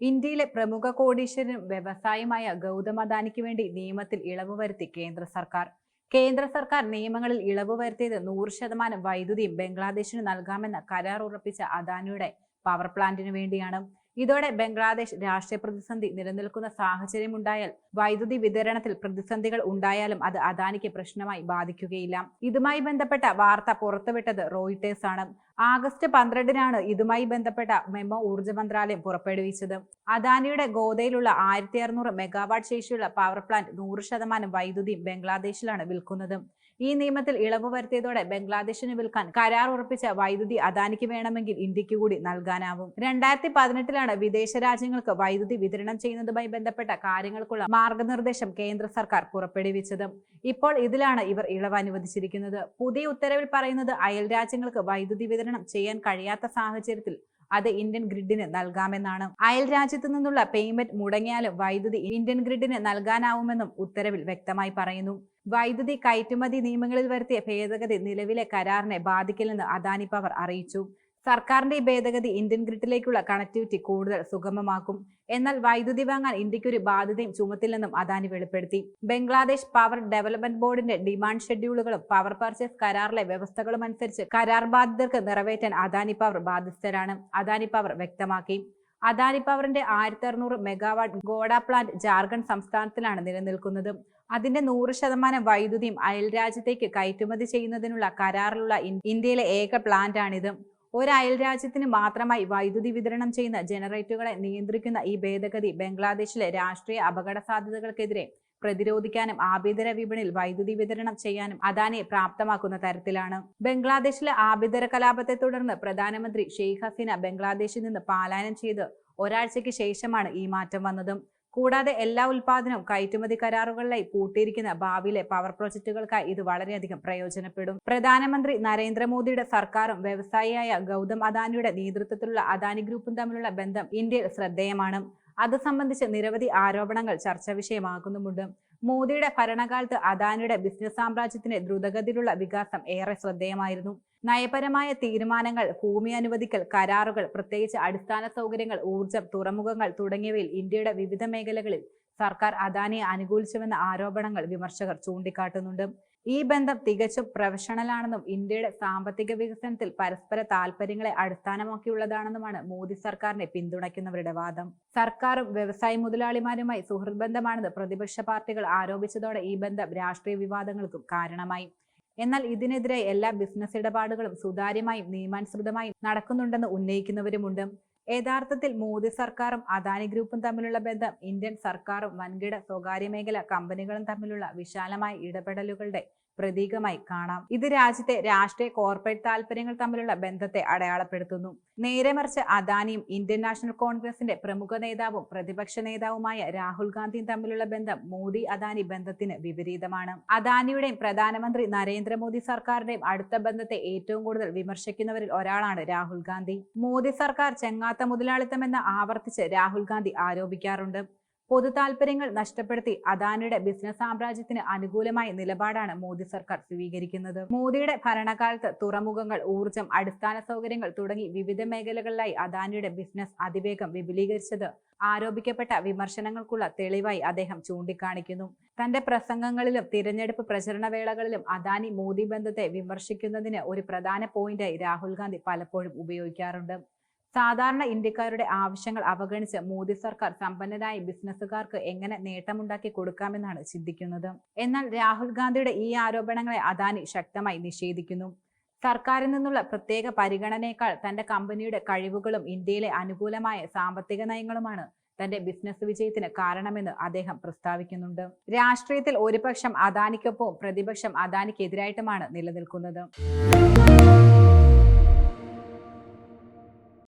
ഇന്ത്യയിലെ പ്രമുഖ കോടീശ്വരനും വ്യവസായമായ ഗൗതം അദാനിക്ക് വേണ്ടി നിയമത്തിൽ ഇളവ് വരുത്തി കേന്ദ്ര സർക്കാർ. കേന്ദ്ര സർക്കാർ നിയമങ്ങളിൽ ഇളവ് വരുത്തിയത് നൂറ് ശതമാനം വൈദ്യുതിയും ബംഗ്ലാദേശിന് നൽകാമെന്ന കരാർ ഉറപ്പിച്ച അദാനിയുടെ പവർ പ്ലാന്റിനു വേണ്ടിയാണ്. ഇതോടെ ബംഗ്ലാദേശ് രാഷ്ട്രീയ പ്രതിസന്ധി നിലനിൽക്കുന്ന സാഹചര്യമുണ്ടായാൽ വൈദ്യുതി വിതരണത്തിൽ പ്രതിസന്ധികൾ ഉണ്ടായാലും അത് അദാനിക്ക് പ്രശ്നമായി ബാധിക്കുകയില്ല. ഇതുമായി ബന്ധപ്പെട്ട വാർത്ത പുറത്തുവിട്ടത് റോയിട്ടേഴ്സ് ആണ്. ആഗസ്റ്റ് പന്ത്രണ്ടിനാണ് ഇതുമായി ബന്ധപ്പെട്ട മെമ്മോ ഊർജ മന്ത്രാലയം പുറപ്പെടുവിച്ചത്. അദാനിയുടെ ഗോതയിലുള്ള ആയിരത്തി അറുന്നൂറ് മെഗാവാട്ട് ശേഷിയുള്ള പവർ പ്ലാന്റ് നൂറ് ശതമാനം വൈദ്യുതി ബംഗ്ലാദേശിലാണ് വിൽക്കുന്നത്. ഈ നിയമത്തിൽ ഇളവ് വരുത്തിയതോടെ ബംഗ്ലാദേശിന് വിൽക്കാൻ കരാർ ഉറപ്പിച്ച വൈദ്യുതി അദാനിക്ക് വേണമെങ്കിൽ ഇന്ത്യയ്ക്ക് കൂടി നൽകാനാവും. രണ്ടായിരത്തി പതിനെട്ടിലാണ് വിദേശ രാജ്യങ്ങൾക്ക് വൈദ്യുതി വിതരണം ചെയ്യുന്നതുമായി ബന്ധപ്പെട്ട കാര്യങ്ങൾക്കുള്ള മാർഗനിർദ്ദേശം കേന്ദ്ര സർക്കാർ പുറപ്പെടുവിച്ചത്. ഇപ്പോൾ ഇതിലാണ് ഇവർ ഇളവ് അനുവദിച്ചിരിക്കുന്നത്. പുതിയ ഉത്തരവിൽ പറയുന്നത് അയൽ രാജ്യങ്ങൾക്ക് വൈദ്യുതി വിതരണം ചെയ്യാൻ കഴിയാത്ത സാഹചര്യത്തിൽ അത് ഇന്ത്യൻ ഗ്രിഡിന് നൽകാമെന്നാണ്. അയൽ രാജ്യത്തു നിന്നുള്ള പേയ്മെന്റ് മുടങ്ങിയാലും വൈദ്യുതി ഇന്ത്യൻ ഗ്രിഡിന് നൽകാനാവുമെന്നും ഉത്തരവിൽ വ്യക്തമായി പറയുന്നു. വൈദ്യുതി കയറ്റുമതി നിയമങ്ങളിൽ വരുത്തിയ ഭേദഗതി നിലവിലെ കരാറിനെ ബാധിക്കില്ലെന്ന് അദാനി പവർ അറിയിച്ചു. സർക്കാരിന്റെ ഈ ഭേദഗതി ഇന്ത്യൻ ഗ്രിഡിലേക്കുള്ള കണക്ടിവിറ്റി കൂടുതൽ സുഗമമാക്കും. എന്നാൽ വൈദ്യുതി വാങ്ങാൻ ഇന്ത്യക്കൊരു ബാധ്യതയും ചുമത്തില്ലെന്നും അദാനി വെളിപ്പെടുത്തി. ബംഗ്ലാദേശ് പവർ ഡെവലപ്മെന്റ് ബോർഡിന്റെ ഡിമാൻഡ് ഷെഡ്യൂളുകളും പവർ പർച്ചേസ് കരാറിലെ വ്യവസ്ഥകളും അനുസരിച്ച് കരാർ ബാധിതർക്ക് നിറവേറ്റാൻ അദാനി പവർ ബാധ്യസ്ഥരാണ്. അദാനി പവർ വ്യക്തമാക്കി. അദാനി പവറിന്റെ ആയിരത്തി അറുന്നൂറ് മെഗാവാട്ട് ഗോഡ പ്ലാന്റ് ജാർഖണ്ഡ് സംസ്ഥാനത്തിലാണ് നിലനിൽക്കുന്നത്. അതിന്റെ നൂറ് ശതമാനം വൈദ്യുതിയും അയൽ രാജ്യത്തേക്ക് കയറ്റുമതി ചെയ്യുന്നതിനുള്ള കരാറിലുള്ള ഇന്ത്യയിലെ ഏക പ്ലാന്റാണിത് ഒരു അയൽ രാജ്യത്തിന് മാത്രമായി വൈദ്യുതി വിതരണം ചെയ്യുന്ന ജനറേറ്ററുകളെ നിയന്ത്രിക്കുന്ന ഈ ഭേദഗതി ബംഗ്ലാദേശിലെ രാഷ്ട്രീയ അപകട സാധ്യതകൾക്കെതിരെ പ്രതിരോധിക്കാനും ആഭ്യന്തര വിപണിയിൽ വൈദ്യുതി വിതരണം ചെയ്യാനും അദാനിയെ പ്രാപ്തമാക്കുന്ന തരത്തിലാണ്. ബംഗ്ലാദേശിലെ ആഭ്യന്തര കലാപത്തെ തുടർന്ന് പ്രധാനമന്ത്രി ഷെയ്ഖ് ഹസീന ബംഗ്ലാദേശിൽ നിന്ന് പാലായനം ചെയ്ത് ഒരാഴ്ചയ്ക്ക് ശേഷമാണ് ഈ മാറ്റം വന്നതും. കൂടാതെ എല്ലാ ഉൽപാദനവും കയറ്റുമതി കരാറുകളിലായി പൂട്ടിയിരിക്കുന്ന ഭാവിയിലെ പവർ പ്രോജക്റ്റുകൾക്കായി ഇത് വളരെയധികം പ്രയോജനപ്പെടും. പ്രധാനമന്ത്രി നരേന്ദ്രമോദിയുടെ സർക്കാരും വ്യവസായിയായ ഗൗതം അദാനിയുടെ നേതൃത്വത്തിലുള്ള അദാനി ഗ്രൂപ്പും തമ്മിലുള്ള ബന്ധം ഇന്ത്യയിൽ ശ്രദ്ധേയമാണ്. അത് സംബന്ധിച്ച് നിരവധി ആരോപണങ്ങൾ ചർച്ചാ വിഷയമാകുന്നുമുണ്ട്. മോദിയുടെ ഭരണകാലത്ത് അദാനിയുടെ ബിസിനസ് സാമ്രാജ്യത്തിന്റെ ദ്രുതഗതിയിലുള്ള വികാസം ഏറെ ശ്രദ്ധേയമായിരുന്നു. നയപരമായ തീരുമാനങ്ങൾ ഭൂമി അനുവദിക്കൽ കരാറുകൾ പ്രത്യേകിച്ച് അടിസ്ഥാന സൗകര്യങ്ങൾ ഊർജം തുറമുഖങ്ങൾ തുടങ്ങിയവയിൽ ഇന്ത്യയുടെ വിവിധ മേഖലകളിൽ സർക്കാർ അദാനിയെ അനുകൂലിച്ചുവെന്ന ആരോപണങ്ങൾ വിമർശകർ ചൂണ്ടിക്കാട്ടുന്നുണ്ട്. ഈ ബന്ധം തികച്ചും പ്രൊഫഷണലാണെന്നും ഇന്ത്യയുടെ സാമ്പത്തിക വികസനത്തിൽ പരസ്പര താൽപര്യങ്ങളെ അടിസ്ഥാനമാക്കിയുള്ളതാണെന്നുമാണ് മോദി സർക്കാരിനെ പിന്തുണയ്ക്കുന്നവരുടെ വാദം. സർക്കാരും വ്യവസായ മുതലാളിമാരുമായി സുഹൃത് ബന്ധമാണെന്ന് പ്രതിപക്ഷ പാർട്ടികൾ ആരോപിച്ചതോടെ ഈ ബന്ധം രാഷ്ട്രീയ വിവാദങ്ങൾക്കും കാരണമായി. എന്നാൽ ഇതിനെതിരെ എല്ലാ ബിസിനസ് ഇടപാടുകളും സുതാര്യമായും നിയമാനുസൃതമായും നടക്കുന്നുണ്ടെന്ന് ഉന്നയിക്കുന്നവരുമുണ്ട്. യഥാർത്ഥത്തിൽ മോദി സർക്കാരും അദാനി ഗ്രൂപ്പും തമ്മിലുള്ള ബന്ധം ഇന്ത്യൻ സർക്കാരും വൻകിട സ്വകാര്യ മേഖല കമ്പനികളും തമ്മിലുള്ള വിശാലമായ ഇടപെടലുകളുടെ പ്രതീകമായി കാണാം. ഇത് രാജ്യത്തെ രാഷ്ട്രീയ കോർപ്പറേറ്റ് താല്പര്യങ്ങൾ തമ്മിലുള്ള ബന്ധത്തെ അടയാളപ്പെടുത്തുന്നു. നേരെ മറിച്ച് അദാനിയും ഇന്ത്യൻ നാഷണൽ കോൺഗ്രസിന്റെ പ്രമുഖ നേതാവും പ്രതിപക്ഷ നേതാവുമായ രാഹുൽ ഗാന്ധിയും തമ്മിലുള്ള ബന്ധം മോദി അദാനി ബന്ധത്തിന് വിപരീതമാണ്. അദാനിയുടെയും പ്രധാനമന്ത്രി നരേന്ദ്രമോദി സർക്കാരിന്റെയും അടുത്ത ബന്ധത്തെ ഏറ്റവും കൂടുതൽ വിമർശിക്കുന്നവരിൽ ഒരാളാണ് രാഹുൽ ഗാന്ധി. മോദി സർക്കാർ ചെങ്ങാത്ത മുതലാളിത്തമെന്ന് ആവർത്തിച്ച് രാഹുൽ ഗാന്ധി ആരോപിക്കാറുണ്ട്. പൊതു താൽപര്യങ്ങൾ നഷ്ടപ്പെടുത്തി അദാനിയുടെ ബിസിനസ് സാമ്രാജ്യത്തിന് അനുകൂലമായ നിലപാടാണ് മോദി സർക്കാർ സ്വീകരിക്കുന്നത്. മോദിയുടെ ഭരണകാലത്ത് തുറമുഖങ്ങൾ ഊർജം അടിസ്ഥാന സൗകര്യങ്ങൾ തുടങ്ങി വിവിധ മേഖലകളിലായി അദാനിയുടെ ബിസിനസ് അതിവേഗം വിപുലീകരിച്ചത് ആരോപിക്കപ്പെട്ട വിമർശനങ്ങൾക്കുള്ള തെളിവായി അദ്ദേഹം ചൂണ്ടിക്കാണിക്കുന്നു. തന്റെ പ്രസംഗങ്ങളിലും തിരഞ്ഞെടുപ്പ് പ്രചരണ വേളകളിലും അദാനി മോദി ബന്ധത്തെ വിമർശിക്കുന്നതിന് ഒരു പ്രധാന പോയിന്റായി രാഹുൽ ഗാന്ധി പലപ്പോഴും ഉപയോഗിക്കാറുണ്ട്. സാധാരണ ഇന്ത്യക്കാരുടെ ആവശ്യങ്ങൾ അവഗണിച്ച് മോദി സർക്കാർ സമ്പന്നരായ ബിസിനസ്സുകാർക്ക് എങ്ങനെ നേട്ടമുണ്ടാക്കി കൊടുക്കാമെന്നാണ് ചിന്തിക്കുന്നത്. എന്നാൽ രാഹുൽ ഗാന്ധിയുടെ ഈ ആരോപണങ്ങളെ അദാനി ശക്തമായി നിഷേധിക്കുന്നു. സർക്കാരിൽ നിന്നുള്ള പ്രത്യേക പരിഗണനയേക്കാൾ തന്റെ കമ്പനിയുടെ കഴിവുകളും ഇന്ത്യയിലെ അനുകൂലമായ സാമ്പത്തിക നയങ്ങളുമാണ് തന്റെ ബിസിനസ് വിജയത്തിന് കാരണമെന്ന് അദ്ദേഹം പ്രസ്താവിക്കുന്നുണ്ട്. രാഷ്ട്രീയത്തിൽ ഒരുപക്ഷം അദാനിക്കൊപ്പവും പ്രതിപക്ഷം അദാനിക്കെതിരായിട്ടുമാണ് നിലനിൽക്കുന്നത്.